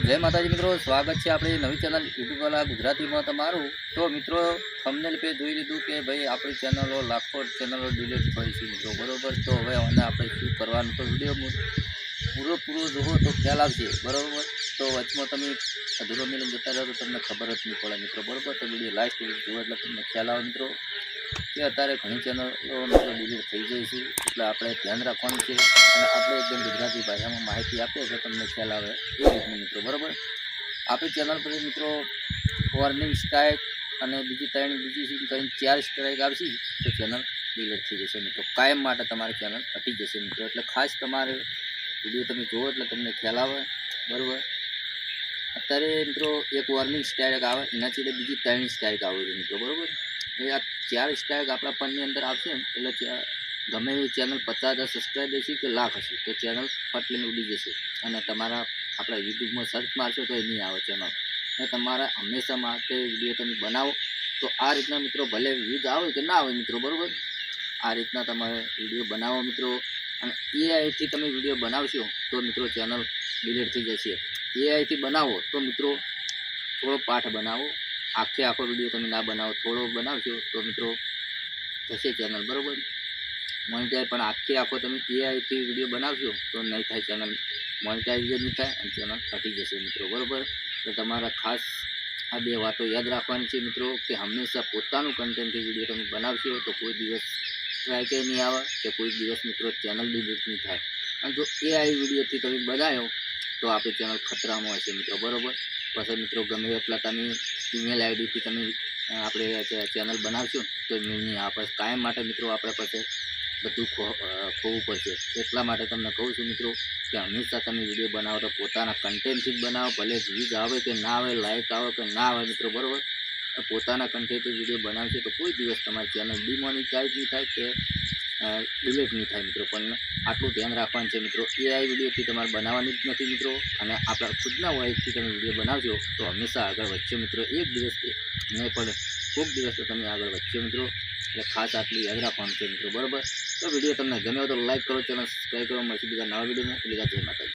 જય માતાજી મિત્રો, સ્વાગત છે આપણી નવી ચેનલ યુટ્યુબવાળા ગુજરાતીમાં તમારું. તો મિત્રો થંબનેલ પે જોઈ લીધું કે ભાઈ, આપણી ચેનલો લાખો ચેનલો ડિલીટ થઈ છે મિત્રો, બરાબર? તો હવે આને આપણે શું કરવાનું? તો વીડિયો પૂરો પૂરો જુઓ તો ખ્યાલ આવશે, બરાબર? તો વચમાં તમે અધૂરો મિલન જતા રહો તો તમને ખબર જ નહીં પડે મિત્રો, બરોબર? તો વીડિયો લાસ્ટ જોવો એટલે તમને ખ્યાલ આવે મિત્રો. કે અત્યારે ઘણી ચેનલો મતલબ ડિલીટ થઈ જાય છે. એટલે આપણે ધ્યાન રાખવાનું છે. અને આપણે એકદમ ગુજરાતી ભાષામાં માહિતી આપીએ તો તમને ખ્યાલ આવે એ રીતનું મિત્રો, બરાબર? આપણી ચેનલ પર મિત્રો વોર્નિંગ સ્ટ્રાઇક અને બીજી ત્રણ, બીજી કંઈ ચાર સ્ટ્રાઇક આવશે, તો ચેનલ ડિલીટ થઈ જશે મિત્રો. કાયમ માટે તમારી ચેનલ હટી જશે મિત્રો. એટલે ખાસ તમારે વીડિયો તમે જુઓ એટલે તમને ખ્યાલ આવે, બરાબર? અત્યારે મિત્રો એક વોર્નિંગ સ્ટ્રાઇક આવે, એના છેડે બીજી ત્રણ સ્ટ્રાઇક આવે છે મિત્રો, બરાબર? એ આ ચાર સ્ટ્રાઇક આપણા ફોનની અંદર આવશે ને, એટલે ત્યાં ગમે એ ચેનલ પચાસ હજાર સબસ્ક્રાઈબ હશે કે લાખ હશે, તો ચેનલ ફટલીને ઉડી જશે. અને તમારા આપણા યુટ્યુબમાં સર્ચ મારશો તો એ નહીં આવે ચેનલ અને તમારા હંમેશા માટે વીડિયો તમે બનાવો, તો આ રીતના મિત્રો ભલે વ્યૂઝ આવે કે ના આવે મિત્રો, બરાબર? આ રીતના તમારે વીડિયો બનાવો મિત્રો. અને એઆઈથી તમે વીડિયો બનાવશો, તો મિત્રો ચેનલ ડિલીટ થઈ જશે. એઆઈથી બનાવો, તો મિત્રો થોડો પાઠ બનાવો. આખે આખો વીડિયો તમે ના બનાવો, થોડો બનાવશો તો મિત્રો થશે ચેનલ બરાબર? મોનિટાઈઝ પણ આખે આખો તમે એઆઈથી વીડિયો બનાવશો તો નહીં થાય ચેનલ મોનિટાઈઝ નહીં થાય અને ચેનલ ઘટી જશે મિત્રો, બરાબર? તો તમારા ખાસ આ બે વાતો યાદ રાખવાની છે મિત્રો કે હંમેશા પોતાનું કન્ટેન્ટથી વીડિયો તમે બનાવશો તો કોઈ દિવસ સ્ટ્રાઇકે નહીં આવે કે કોઈ દિવસ મિત્રો ચેનલ ડિલીટ નહીં થાય. અને જો એઆઈ વિડીયોથી તમે બનાવ્યો તો આપણી ચેનલ ખતરામાં હશે મિત્રો, બરાબર? પછી મિત્રો ગમે એટલા તમે ઈમેલ આઈડીથી તમે આપણે ચેનલ બનાવશું, તો મેળ આ આવે કાયમ માટે મિત્રો આપણે પાસે બધું ખોવું પડશે. એટલા માટે તમને કહું છું મિત્રો કે હંમેશા તમે વીડિયો બનાવો તો પોતાના કન્ટેન્ટથી જ બનાવો, ભલે વ્યૂઝ આવે કે ના આવે લાઇક આવે કે ના આવે મિત્રો, બરાબર? પોતાના કન્ટેન્ટથી વીડિયો બનાવશે તો કોઈ દિવસ તમારી ચેનલ ડિમોનિટાઈઝ નહીં થાય કે ડિલીટ નહીં થાય મિત્રો, પણ આટલું ધ્યાન રાખવાનું છે મિત્રો. એઆઈ વિડીયોથી તમારે બનાવવાની જ નથી મિત્રો, અને આપણા ખુદના વોઇસથી તમે વીડિયો બનાવશો તો હંમેશા આગળ વધશો મિત્રો. એક દિવસ નહીં, પણ કોઈક દિવસ તો તમે આગળ વધશો મિત્રો. એટલે ખાસ આટલું યાદ રાખવાનું છે મિત્રો, બરાબર? તો વીડિયો તમને ગમ્યો તો લાઈક કરો, ચેનલ સબસ્ક્રાઈબ કરો. મળશે બીજા નવા વિડીયોમાં. બીજા જય માતાજી.